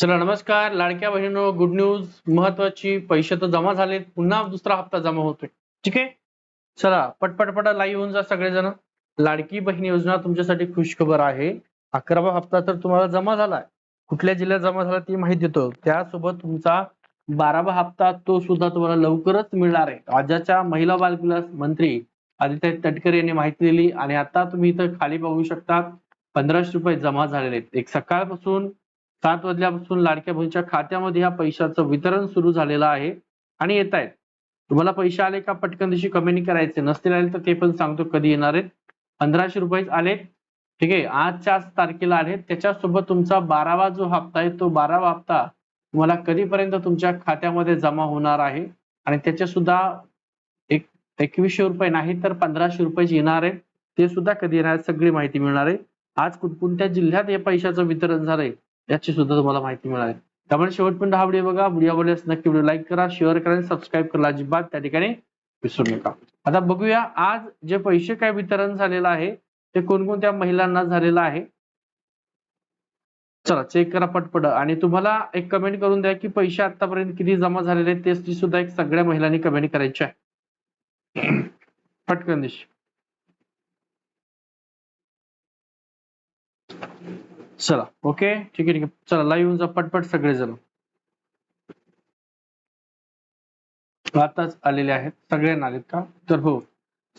चला नमस्कार. लाडक्या बहिणीनो गुड न्यूज महत्वाची पैसे तर जमा झालेत. पुन्हा दुसरा हप्ता जमा होतोय. ठीक आहे? चला पटपटपट लाईव्ह होऊन जा सगळेजण. लाडकी बहीण योजना तुमच्यासाठी खुशखबर आहे. अकरावा हप्ता तर तुम्हाला जमा झालाय. कुठल्या जिल्ह्यात जमा झाला ती माहिती देतो. त्यासोबत तुमचा बारावा हप्ता तो सुद्धा तुम्हाला लवकरच मिळणार आहे. राज्याच्या महिला बालविकास मंत्री आदित्य तटकरे यांनी माहिती दिली आणि आता तुम्ही इथं खाली बघू शकता पंधराशे रुपये जमा झालेले आहेत. एक सकाळपासून सात वाजल्यापासून लाडक्या बहिणीच्या खात्यामध्ये या पैशाचं वितरण सुरू झालेलं आहे आणि येत आहेत. तुम्हाला पैसे आले का पटकन दिवशी कमेंट करायचे. नसतील आले तर ते पण सांगतो कधी येणार आहेत. पंधराशे रुपये आले. ठीक आहे. आजच्याच तारखेला आले. त्याच्यासोबत तुमचा बारावा जो हप्ता आहे तो बारावा हप्ता तुम्हाला कधीपर्यंत तुमच्या खात्यामध्ये जमा होणार आहे? आणि त्याचे सुद्धा एक एकवीसशे रुपये नाही तर पंधराशे रुपये येणार आहेत. ते सुद्धा कधी येणार सगळी माहिती मिळणार आहे. आज कोणकोणत्या जिल्ह्यात या पैशाचं वितरण झालंय? याची सुद्धा तुम्हाला माहिती मिळाली. त्यामुळे शेवटपर्यंत हा व्हिडिओ बघा. व्हिडिओ आवडल्यास नक्की व्हिडिओ लाईक करा शेअर करा आणि सबस्क्राईब करा अजिबात त्या ठिकाणी विसरू नका. आता बघूया आज जे पैसे काय वितरण झालेलं आहे ते कोणकोणत्या महिलांना झालेलं आहे? चला चेक करा पटपट. आणि तुम्हाला एक कमेंट करून द्या की पैसे आतापर्यंत किती जमा झालेले आहेत ते सुद्धा एक सगळ्या महिलांनी कमेंट करायची आहे. पटकन दिश. चला ओके? ठीक आहे ठीक आहे. चला लाईव्ह येऊन जा पटपट सगळेजण. आताच आलेले आहेत. सगळ्यांना आलेत का? तर हो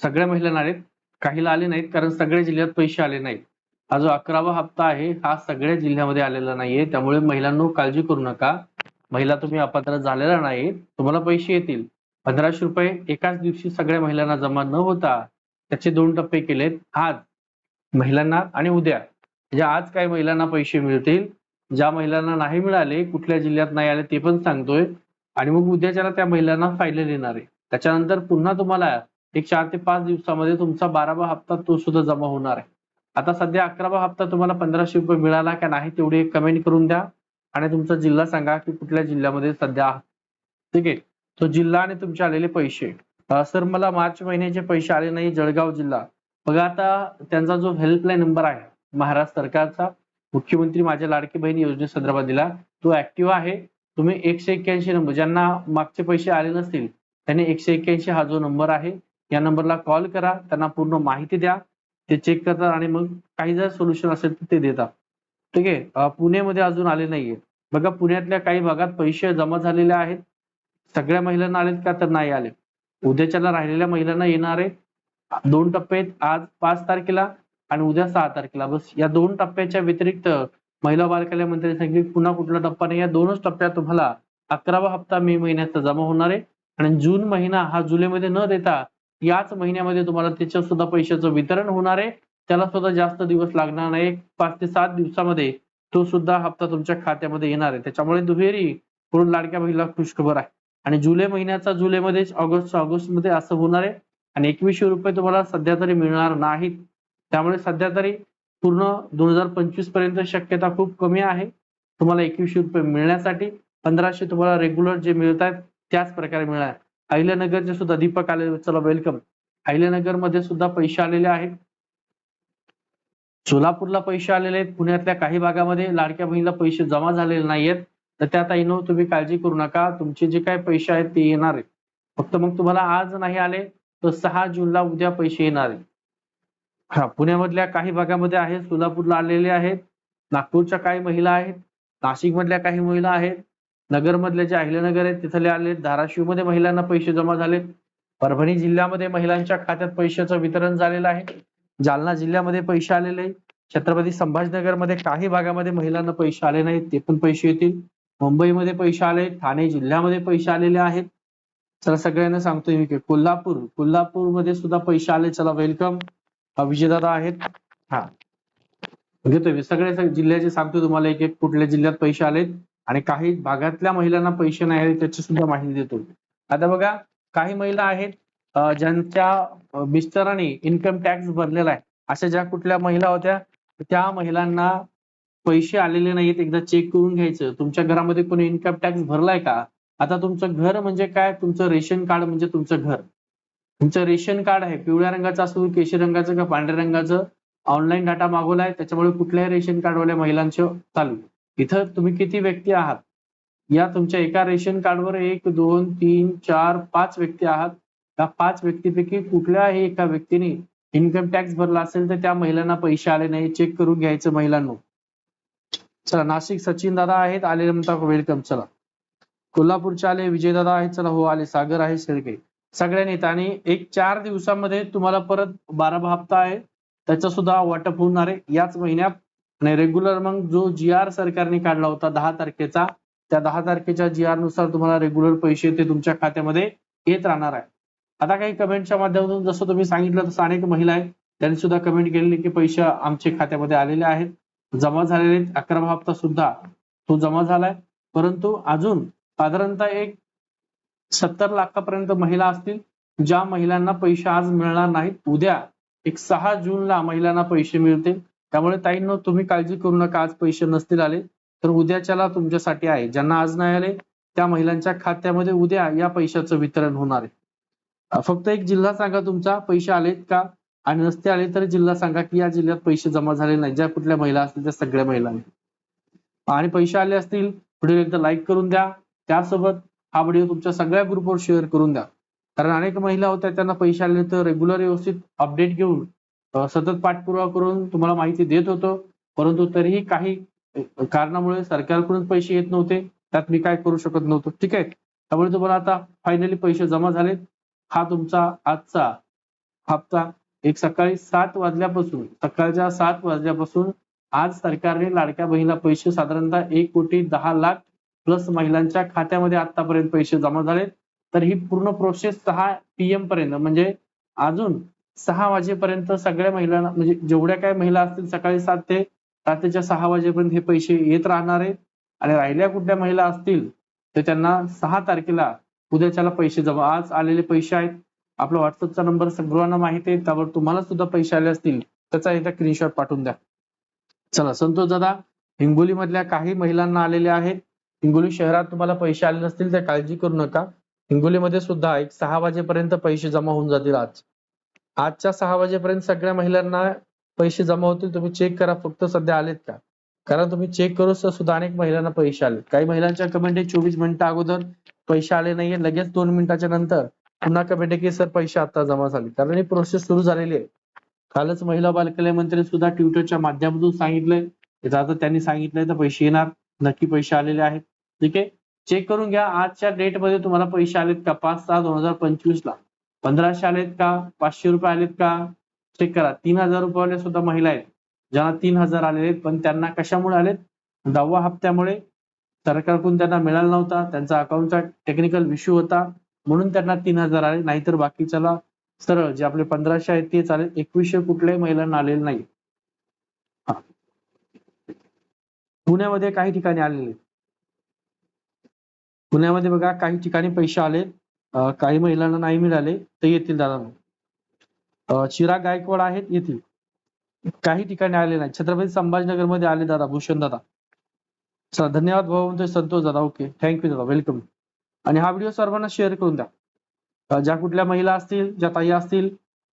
सगळ्या महिलांना आलेत. काहीला आले नाहीत कारण सगळ्या जिल्ह्यात पैसे आले नाहीत. हा जो अकरावा हप्ता आहे हा सगळ्या जिल्ह्यामध्ये आलेला नाहीये. त्यामुळे महिलांनो काळजी करू नका. महिला तुम्ही अपात्र झालेला नाही. तुम्हाला पैसे येतील. पंधराशे रुपये एकाच दिवशी सगळ्या महिलांना जमा न होता त्याचे दोन टप्पे केलेत. आज महिलांना आणि उद्या म्हणजे आज काय महिलांना पैसे मिळतील ज्या महिलांना नाही मिळाले कुठल्या जिल्ह्यात नाही आले ते पण सांगतोय. आणि मग उद्याच्याला त्या महिलांना फायनल येणार आहे. त्याच्यानंतर पुन्हा तुम्हाला एक चार ते पाच दिवसामध्ये तुमचा बारावा हप्ता तो सुद्धा जमा होणार आहे. आता सध्या अकरावा हप्ता तुम्हाला पंधराशे रुपये मिळाला का नाही तेवढी एक कमेंट करून द्या. आणि तुमचा जिल्हा सांगा की कुठल्या जिल्ह्यामध्ये सध्या आहात. ठीक आहे? तो जिल्हा आणि तुमचे आलेले पैसे. सर मला मार्च महिन्याचे पैसे आले नाही जळगाव जिल्हा. बघा आता त्यांचा जो हेल्पलाईन नंबर आहे महाराष्ट्र सरकारचा मुख्यमंत्री माझ्या लाडकी बहीण योजनेसंदर्भात दिला. तो ऍक्टिव्ह आहे. तुम्ही एकशे एक्क्याऐंशी नंबर ज्यांना मागचे पैसे आले नसतील त्यांनी एकशे एक्क्याऐंशी हा जो नंबर आहे या नंबरला कॉल करा. त्यांना पूर्ण माहिती द्या. ते चेक करतात आणि मग काही जर सोल्युशन असेल तर ते देतात. ठीक आहे? पुण्यामध्ये अजून आले नाहीये. बघा पुण्यातल्या काही भागात पैसे जमा झालेले आहेत. सगळ्या महिलांना आलेत का तर नाही आले. उद्याच्याला राहिलेल्या महिलांना येणार आहे. दोन टप्पे आहेत. आज पाच तारखेला आणि उद्या सहा तारखेला. बस या दोन टप्प्याच्या व्यतिरिक्त महिला बाल कल्याण मंत्री सांगितले पुन्हा कुठला टप्पा नाही. या दोनच टप्प्यात तुम्हाला अकरावा हप्ता मे महिन्याचा जमा होणार आहे. आणि जून महिना हा जुलैमध्ये न देता याच महिन्यामध्ये तुम्हाला त्याच्या सुद्धा पैशाचं वितरण होणार आहे. त्याला सुद्धा जास्त दिवस लागणार नाही. पाच ते सात दिवसामध्ये तो सुद्धा हप्ता तुमच्या खात्यामध्ये येणार आहे. त्याच्यामुळे दुहेरी करून लाडक्या महिला खुशखबर आहे. आणि जुलै महिन्याचा जुलैमध्ये ऑगस्ट ऑगस्टमध्ये असं होणार आहे. आणि एकवीसशे रुपये तुम्हाला सध्या तरी मिळणार नाहीत. त्यामुळे सध्या तरी पूर्ण दोन हजार पंचवीसपर्यंत शक्यता खूप कमी आहे. तुम्हाला एकवीसशे रुपये मिळण्यासाठी पंधराशे तुम्हाला रेग्युलर जे मिळत आहेत त्याच प्रकारे मिळणार. अहिल्यानगरचे सुद्धा दीपक आले चला वेलकम अहिल्यानगरमध्ये सुद्धा पैसे आलेले आहेत. सोलापूरला पैसे आलेले आहेत. पुण्यातल्या काही भागामध्ये लाडक्या बहिणीला पैसे जमा झालेले नाहीयेत. तर त्यात नो तुम्ही काळजी करू नका. तुमचे जे काही पैसे आहेत ते येणार आहेत. फक्त मग तुम्हाला आज नाही आले तर सहा जूनला उद्या पैसे येणार आहेत. हा पुण्यामधल्या काही भागामध्ये आहेत सोलापूरला आलेले आहेत नागपूरच्या काही महिला आहेत नाशिक मधल्या काही महिला आहेत नगरमधल्या जे अहिल्यानगर आहेत तिथले आले धाराशिवमध्ये महिलांना पैसे जमा झालेत परभणी जिल्ह्यामध्ये महिलांच्या खात्यात पैशाचं वितरण झालेलं आहे जालना जिल्ह्यामध्ये पैसे आलेले आहेत छत्रपती संभाजीनगरमध्ये काही भागामध्ये महिलांना पैसे आले नाहीत ते पण पैसे येतील मुंबईमध्ये पैसे आले ठाणे जिल्ह्यामध्ये पैसे आलेले आहेत. चला सगळ्यांना सांगतोय मी की कोल्हापूर कोल्हापूरमध्ये सुद्धा पैसे आले चला वेलकम विजयदादा आहेत. हा. घेतोय सगळे जिल्ह्याचे सांगतो तुम्हाला. एक एक कुठल्या जिल्ह्यात पैसे आलेत आणि काही भागातल्या महिलांना पैसे नाही आले त्याची सुद्धा माहिती देतो. आता बघा काही महिला आहेत ज्यांच्या मिस्टरांनी इन्कम टॅक्स भरलेला आहे. अशा ज्या कुठल्या महिला होत्या त्या महिलांना पैसे आलेले नाहीत. एकदा चेक करून घ्यायचं. तुमच्या घरामध्ये कोणी इन्कम टॅक्स भरलाय का? आता तुमचं घर म्हणजे काय? तुमचं रेशन कार्ड म्हणजे तुमचं घर. तुमचं रेशन कार्ड आहे पिवळ्या रंगाचं असो केशरी रंगाचं का पांढऱ्या रंगाचं ऑनलाईन डाटा मागवलाय त्याच्यामुळे कुठल्याही रेशन कार्डवाल्या महिलांचं चालू. इथं तुम्ही किती व्यक्ती आहात? या तुमच्या एका रेशन कार्डवर एक दोन तीन चार पाच व्यक्ती आहात. त्या पाच व्यक्तीपैकी कुठल्याही एका व्यक्तीने इन्कम टॅक्स भरला असेल तर त्या महिलांना पैसे आले नाही चेक करून घ्यायचं महिलांनो. चला नाशिक सचिन दादा आहेत आले म्हणता वेलकम चला. कोल्हापूरचे आले विजय दादा आहेत चला हो आले सागर आहे शेळके. सगळ्यांनी. येत आणि एक चार दिवसामध्ये तुम्हाला परत बारा हप्ता आहे. त्याचं सुद्धा वाटप होणार आहे. याच महिन्यात आणि रेग्युलर मग जो जी आर सरकारने काढला होता दहा तारखेचा त्या दहा तारखेच्या जी आरनुसार तुम्हाला रेग्युलर पैसे ते तुमच्या खात्यामध्ये येत राहणार आहे. आता काही कमेंटच्या माध्यमातून जसं तुम्ही सांगितलं तसं अनेक महिला आहेत. त्यांनी सुद्धा कमेंट केलेली की पैसे आमचे खात्यामध्ये आलेले आहेत. जमा झालेले आहेत. अकरावा हप्ता सुद्धा तो जमा झालाय. परंतु अजून साधारणतः एक सत्तर लाखापर्यंत महिला असतील ज्या महिलांना पैसे आज मिळणार नाहीत उद्या एक सहा जूनला महिलांना पैसे मिळतील. त्यामुळे ताईंनो तुम्ही काळजी करू नका आज पैसे नसतील आले तर उद्याच्याला तुमच्यासाठी आहे. ज्यांना आज नाही आले त्या महिलांच्या खात्यामध्ये उद्या या पैशाचं वितरण होणार आहे. फक्त एक जिल्हा सांगा तुमचा पैसे आलेत का? आणि नसते आले तर जिल्हा सांगा की या जिल्ह्यात पैसे जमा झाले नाही ज्या कुठल्या महिला असतील त्या सगळ्या महिलांनी. आणि पैसे आले असतील पुढे एकदा लाईक करून द्या. त्यासोबत हा व्हिडिओ तुमच्या सगळ्या ग्रुपवर शेअर करून द्या. कारण अनेक महिला होत्या त्यांना पैसे आले तर रेग्युलर व्यवस्थित अपडेट घेऊन सतत पाठपुरावा करून तुम्हाला माहिती देत होतो. परंतु तरीही काही कारणामुळे सरकारकडून पैसे येत नव्हते. त्यात मी काय करू शकत नव्हतो. ठीक आहे? त्यामुळे तुम्हाला आता फायनली पैसे जमा झालेत. हा तुमचा आजचा हप्ता एक सकाळी सात वाजल्यापासून सकाळच्या सात वाजल्यापासून आज सरकारने लाडक्या बहिणीला पैसे साधारणतः एक कोटी दहा लाख प्लस महिलांच्या खात्यामध्ये आतापर्यंत पैसे जमा झालेत. तर ही पूर्ण प्रोसेस सहा पीएम पर्यंत म्हणजे अजून सहा वाजेपर्यंत सगळ्या महिलांना म्हणजे जेवढ्या काही महिला असतील सकाळी सात ते रात्रीच्या सहा वाजेपर्यंत हे पैसे येत राहणार आहेत. आणि राहिल्या कुठल्या महिला असतील तर त्यांना सहा तारखेला उद्याच्याला पैसे जमा आज आलेले पैसे आहेत. आपला व्हॉट्सअपचा नंबर सर्वांना माहिती आहे त्यावर तुम्हाला सुद्धा पैसे आले असतील त्याचा एकदा स्क्रीनशॉट पाठवून द्या. चला संतोष दादा हिंगोली मधल्या काही महिलांना आलेले आहेत. हिंगोली शहरात तुम्हाला पैसे आले नसतील तर काळजी करू नका. हिंगोलीमध्ये सुद्धा एक सहा वाजेपर्यंत पैसे जमा होऊन जातील आज. आजच्या सहा वाजेपर्यंत सगळ्या महिलांना पैसे जमा होतील तुम्ही चेक करा फक्त सध्या आलेत का? कारण तुम्ही चेक करू सुद्धा अनेक महिलांना पैसे आले काही महिलांच्या कमेंट आहे चोवीस मिनिटं अगोदर पैसे आले नाहीये लगेच दोन मिनिटाच्या नंतर पुन्हा कमेंट आहे की सर पैसे आता जमा झाले. कारण ही प्रोसेस सुरू झालेली आहे. कालच महिला बालकल्याण मंत्री सुद्धा ट्विटरच्या माध्यमातून सांगितलंय. आता त्यांनी सांगितलंय तर पैसे येणार. नक्की पैसे आलेले आहेत. ठीक आहे? चेक करून घ्या. आजच्या डेटमध्ये तुम्हाला पैसे आलेत का? पाच सहा दोन हजार पंचवीस ला. पंधराशे आलेत का? पाचशे रुपये आलेत का? चेक करा. तीन हजार रुपयावाले सुद्धा महिला आहेत. ज्यांना तीन हजार आलेले आहेत पण त्यांना कशामुळे आलेत? दहावा हप्त्यामुळे सरकारकडून त्यांना मिळाला नव्हता. त्यांचा अकाउंटचा टेक्निकल इश्यू होता. म्हणून त्यांना तीन हजार आले. नाहीतर बाकीच्याला सरळ जे आपले पंधराशे आहेत तेच आले एकवीसशे कुठल्याही महिलांना आलेले नाही. हा. पुण्यामध्ये काही ठिकाणी आलेले आहेत. पुण्यामध्ये बघा काही ठिकाणी पैसे आले काही महिलांना नाही मिळाले ते येतील दादा चिराग गायकवाड आहेत येतील. काही ठिकाणी आले नाही. छत्रपती संभाजीनगरमध्ये आले दादा भूषण दादा. चला धन्यवाद भाऊ संतोष दादा. ओके थँक्यू दादा वेलकम. आणि हा व्हिडिओ सर्वांना शेअर करून द्या. ज्या कुठल्या महिला असतील ज्या ताई असतील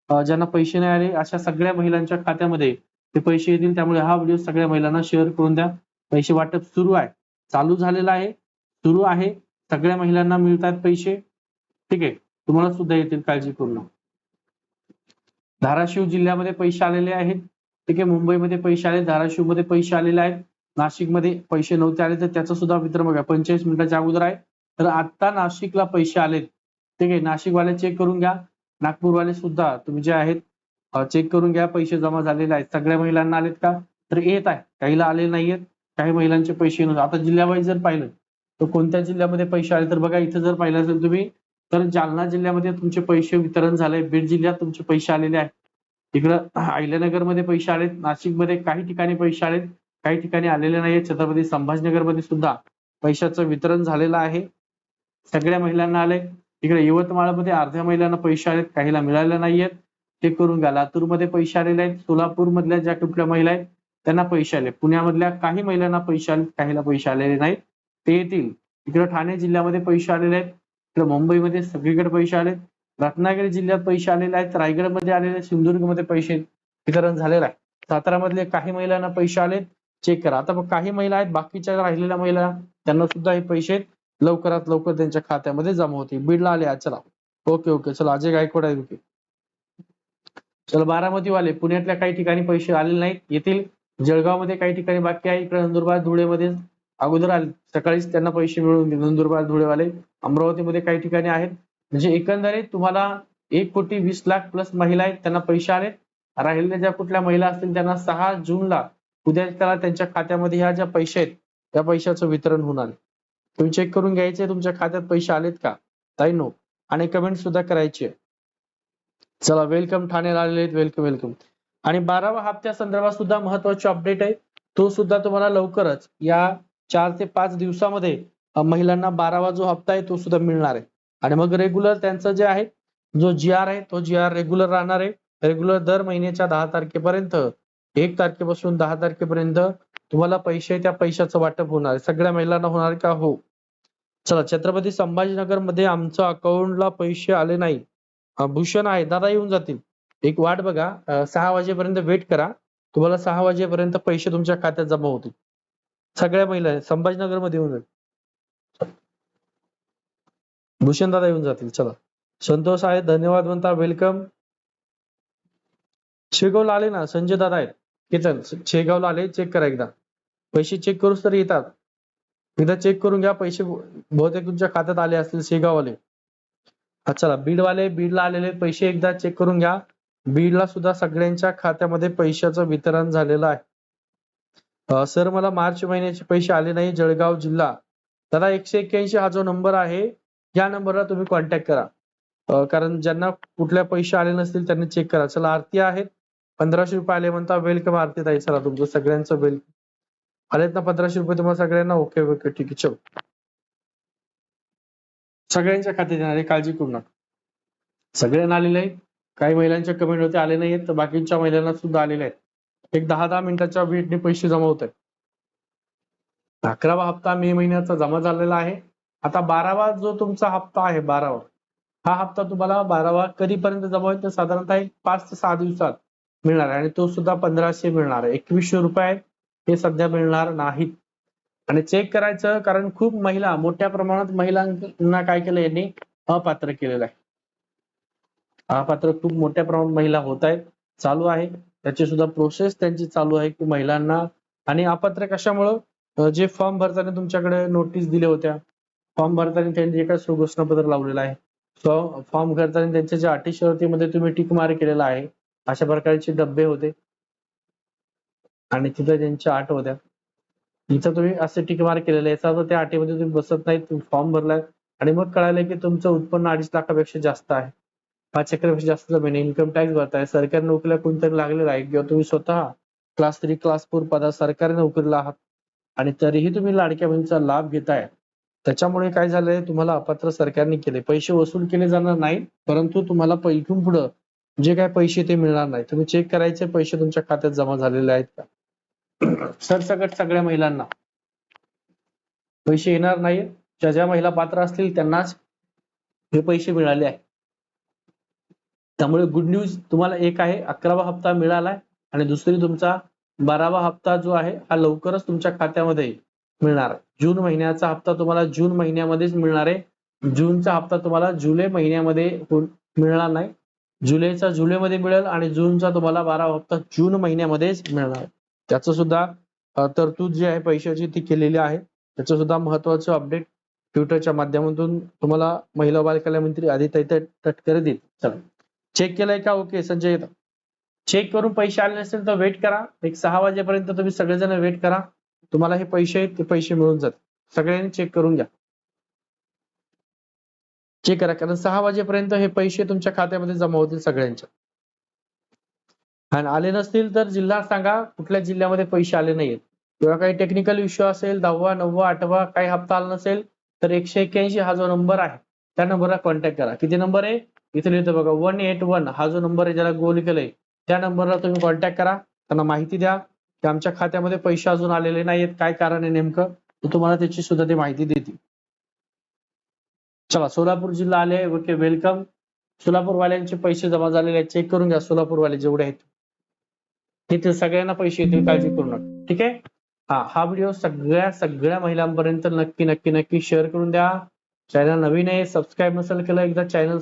ज्यांना पैसे नाही आले अशा सगळ्या महिलांच्या खात्यामध्ये ते पैसे येतील. त्यामुळे हा व्हिडिओ सगळ्या महिलांना शेअर करून द्या. पैसे वाटप सुरू आहे. चालू झालेलं आहे. सुरू आहे. सगळ्या महिलांना मिळतात पैसे. ठीक आहे? तुम्हाला सुद्धा येतील काळजी करू नका. धाराशिव जिल्ह्यामध्ये पैसे आलेले आहेत. ठीक आहे? मुंबईमध्ये पैसे आले धाराशिवमध्ये पैसे आलेले आहेत. नाशिकमध्ये पैसे नव्हते आले तर त्याचा सुद्धा वितरण बघा. पंचेचाळीस मिनिटाच्या अगोदर आहे. तर आता नाशिकला पैसे आलेत. ठीक आहे? नाशिकवाले चेक करून घ्या. नागपूरवाले सुद्धा तुम्ही जे आहेत चेक करून घ्या. पैसे जमा झालेले आहेत. सगळ्या महिलांना आलेत का? तर येत आहे काहीला आले नाहीयेत. काही महिलांचे पैसे नव्हते आता जिल्ह्यावाईज जर पाहिलं तर कोणत्या जिल्ह्यामध्ये पैसे आले? तर बघा इथं जर पाहिलं असेल तुम्ही तर जालना जिल्ह्यामध्ये तुमचे पैसे वितरण झाले बीड जिल्ह्यात तुमचे पैसे आलेले आहेत. इकडं अहिल्यानगरमध्ये पैसे आलेत. नाशिकमध्ये काही ठिकाणी पैसे आलेत. काही ठिकाणी आलेले नाहीये छत्रपती संभाजीनगरमध्ये सुद्धा पैशाचं वितरण झालेलं आहे. सगळ्या महिलांना आले इकडे यवतमाळमध्ये अर्ध्या महिलांना पैसे आलेत. काहीला मिळाले नाहीयेत. ते करून घ्या. लातूरमध्ये पैसे आलेले आहेत. सोलापूर मधल्या ज्या कुठल्या महिला आहेत त्यांना पैसे आले पुण्यामधल्या काही महिलांना पैसे आले काहीला पैसे आलेले नाहीत. ते येतील. इकडे ठाणे जिल्ह्यामध्ये पैसे आलेले आहेत. इकडे मुंबईमध्ये सगळीकडे पैसे आलेत. रत्नागिरी जिल्ह्यात पैसे आलेले आहेत. रायगडमध्ये आलेले आहेत, सिंधुदुर्गमध्ये पैसे वितरण झालेलं आहे. सातारामधले काही महिलांना पैसे आलेत. चेक करा. आता काही महिला आहेत. बाकीच्या राहिलेल्या महिला त्यांना सुद्धा हे पैसे लवकरात लवकर त्यांच्या खात्यामध्ये जमा होतील. बीडला आले आज. चला. ओके ओके चला. अजय गायकवाड आहे ओके चला. बारामती वाले पुण्यातल्या काही ठिकाणी पैसे आलेले नाहीत. येतील. जळगावमध्ये काही ठिकाणी बाकी आहे. इकडे नंदुरबार धुळेमध्ये अगोदर आले सकाळीच त्यांना पैसे मिळून नंदुरबार धुळेवाले अमरावतीमध्ये काही ठिकाणी आहेत. म्हणजे एकंदरीत तुम्हाला एक कोटी वीस लाख प्लस महिला आहेत त्यांना पैसे आले राहिलेल्या ज्या कुठल्या महिला असतील त्यांना सहा जूनला उद्या त्याला त्यांच्या खात्यामध्ये ह्या ज्या पैसे आहेत त्या पैशाचं वितरण होणार. तुम्ही चेक करून घ्यायचे तुमच्या खात्यात पैसे आलेत का? ताई नो आणि कमेंट सुद्धा करायचे. चला वेलकम ठाण्याला आलेले आहेत. वेलकम वेलकम आणि बारावा हप्त्या संदर्भात सुद्धा महत्वाची अपडेट आहे. तो सुद्धा तुम्हाला लवकरच या चार ते पाच दिवसामध्ये महिलांना बारावा जो हप्ता आहे तो सुद्धा मिळणार आहे. आणि मग रेग्युलर त्यांचं जे आहे जो जी आर आहे तो जी आर रेग्युलर राहणार आहे. रेग्युलर दर महिन्याच्या दहा तारखेपर्यंत एक तारखेपासून दहा तारखेपर्यंत तुम्हाला पैसे त्या पैशाचं वाटप होणार आहे. सगळ्या महिलांना होणार का? हो. चला छत्रपती संभाजीनगरमध्ये आमचं अकाउंटला पैसे आले नाही. भूषण आहे दादा येऊन जातील. एक वाट बघा सहा वाजेपर्यंत वेट करा. तुम्हाला सहा वाजेपर्यंत पैसे तुमच्या खात्यात जमा होतील. सगळ्या महिला आहेत. संभाजीनगरमध्ये येऊन जाईल. भूषण दादा येऊन जातील. चला. संतोष आहे धन्यवाद म्हणता वेलकम शेगावला आले ना? संजय दादा आहेत. किचन शेगावला आले. चेक करा एकदा. पैसे चेक करूच तर येतात. एकदा चेक करून घ्या. पैसे बहुतेक तुमच्या खात्यात आले असतील शेगाववाले. हा चला. बीडवाले बीडला आलेले पैसे एकदा चेक करून घ्या. बीडला सुद्धा सगळ्यांच्या खात्यामध्ये पैशाचं वितरण झालेलं आहे. सर मला मार्च महिन्याचे पैसे आले नाही जळगाव जिल्हा. दादा एकशे एक्क्याऐंशी हा जो नंबर आहे या नंबरला तुम्ही कॉन्टॅक्ट करा. कारण ज्यांना कुठल्या पैसे आले नसतील त्यांनी चेक करा. चला आरती आहेत. पंधराशे रुपये आले म्हणता वेलकम आरती ताई. चला तुमचं सगळ्यांचं वेलकम आलेत ना पंधराशे रुपये तुम्हाला सगळ्यांना? ओके ओके ठीक आहे. चल. सगळ्यांच्या खात्यात येणार काळजी करू नका. सगळ्यांना आलेले आहेत. काही महिलांच्या कमेंट होते आले नाहीत तर बाकीच्या महिलांना सुद्धा आलेले आहेत. एक दहा दहा मिनिटाच्या वेटने पैसे जमा होत आहेत. अकरावा हप्ता मे महिन्याचा जमा झालेला आहे. आता बारावा जो तुमचा हप्ता आहे बारावा हा हप्ता तुम्हाला बारावा कधीपर्यंत जमा होईल तर साधारणतः एक पाच ते सहा दिवसात मिळणार आहे. आणि तो सुद्धा पंधराशे मिळणार आहे. एकवीसशे रुपये हे सध्या मिळणार नाहीत. आणि चेक करायचं कारण खूप महिला मोठ्या प्रमाणात महिलांना काय केलं यांनी अपात्र केलेलं आहे. अपात्र खूप मोठ्या प्रमाणात महिला होत आहेत चालू आहे. त्याची सुद्धा प्रोसेस त्यांची चालू आहे की महिलांना आणि अपात्र कशामुळं? जे फॉर्म भरताना तुमच्याकडे नोटीस दिल्या होत्या. फॉर्म भरताना त्यांनी एका सुघोषणापत्र लावलेलं आहे. फॉर्म भरताना त्यांच्या ज्या अटी शर्तीमध्ये तुम्ही टिक मार केलेला आहे अशा प्रकारचे डब्बे होते. आणि तिथे त्यांच्या आठ होत्या. इथं तुम्ही असे टिक मार केलेले याचा अर्थ त्या अटीमध्ये तुम्ही बसत नाही फॉर्म भरलाय. आणि मग कळालं की तुमचं उत्पन्न अडीच लाखापेक्षा जास्त आहे. पाच एकरपेक्षा जास्त जमीन इन्कम टॅक्स भरताय सरकारी नोकरीला कोणतरी लागलेलं आहे. किंवा तुम्ही स्वतः क्लास थ्री क्लास फोर पदा सरकारी नोकरीला आहात आणि तरीही तुम्ही लाडक्या बहिणीचा लाभ घेताय. त्याच्यामुळे काय झालंय? तुम्हाला अपात्र सरकारने केले पैसे वसूल केले जाणार नाही परंतु तुम्हाला इथून पुढं जे काय पैसे ते मिळणार नाही तुम्ही चेक करायचे पैसे तुमच्या खात्यात जमा झालेले आहेत का? सरसकट सगळ्या महिलांना. पैसे येणार नाही ज्या ज्या महिला पात्र असतील त्यांनाच हे पैसे मिळाले आहे त्यामुळे गुड न्यूज तुम्हाला एक आहे अकरावा हप्ता मिळालाय आणि दुसरी तुमचा बारावा हप्ता जो आहे हा लवकरच तुमच्या खात्यामध्ये मिळणार. जून महिन्याचा हप्ता तुम्हाला जून महिन्यामध्येच मिळणार आहे. जूनचा हप्ता तुम्हाला जुलै महिन्यामध्ये मिळणार नाही. जुलैचा जुलैमध्ये मिळेल आणि जूनचा तुम्हाला बारावा हप्ता जून महिन्यामध्येच मिळणार. त्याचं सुद्धा तरतूद जी आहे पैशाची ती केलेली आहे. त्याचं सुद्धा महत्वाचं अपडेट ट्विटरच्या माध्यमातून तुम्हाला महिला बाल मंत्री आदित्य तटकरे देईल चला. चेक केलंय का? ओके संजय चेक करून पैसे आले नसेल तर वेट करा. एक सहा वाजेपर्यंत तुम्ही सगळेजण वेट करा. तुम्हाला हे पैसे आहेत ते पैसे मिळून जातील. सगळ्यांनी चेक करून घ्या. चेक करा कारण सहा वाजेपर्यंत हे पैसे तुमच्या खात्यामध्ये जमा होतील सगळ्यांच्या. आणि आले नसतील तर जिल्हा सांगा कुठल्या जिल्ह्यामध्ये पैसे आले नाहीत किंवा काही टेक्निकल इश्यू असेल दहावा नववा आठवा काही हप्ता आला नसेल तर एकशे एक्क्याऐंशी हा जो नंबर आहे त्या नंबरला कॉन्टॅक्ट करा. किती नंबर आहे? इथे लिहितो बघा वन एट वन हा जो नंबर आहे ज्याला गोल केलंय त्या नंबरला तुम्ही कॉन्टॅक्ट करा. त्यांना माहिती द्या. की आमच्या खात्यामध्ये पैसे अजून आलेले नाहीयेत. काय कारण आहे नेमकं? तर तुम्हाला त्याची सुद्धा ते माहिती देतील. चला सोलापूर जिल्हा आले. ओके वेलकम सोलापूरवाल्यांचे पैसे जमा झालेले आहेत. चेक करून घ्या. सोलापूरवाले जेवढे आहेत. इथे सगळ्यांना पैसे येतील. काळजी करू नका. ठीक आहे? हा हा व्हिडिओ सगळ्या सगळ्या महिलांपर्यंत नक्की नक्की नक्की शेअर करून द्या. चॅनल नवीन आहे. सबस्क्राईब नसेल केलं एकदा चॅनल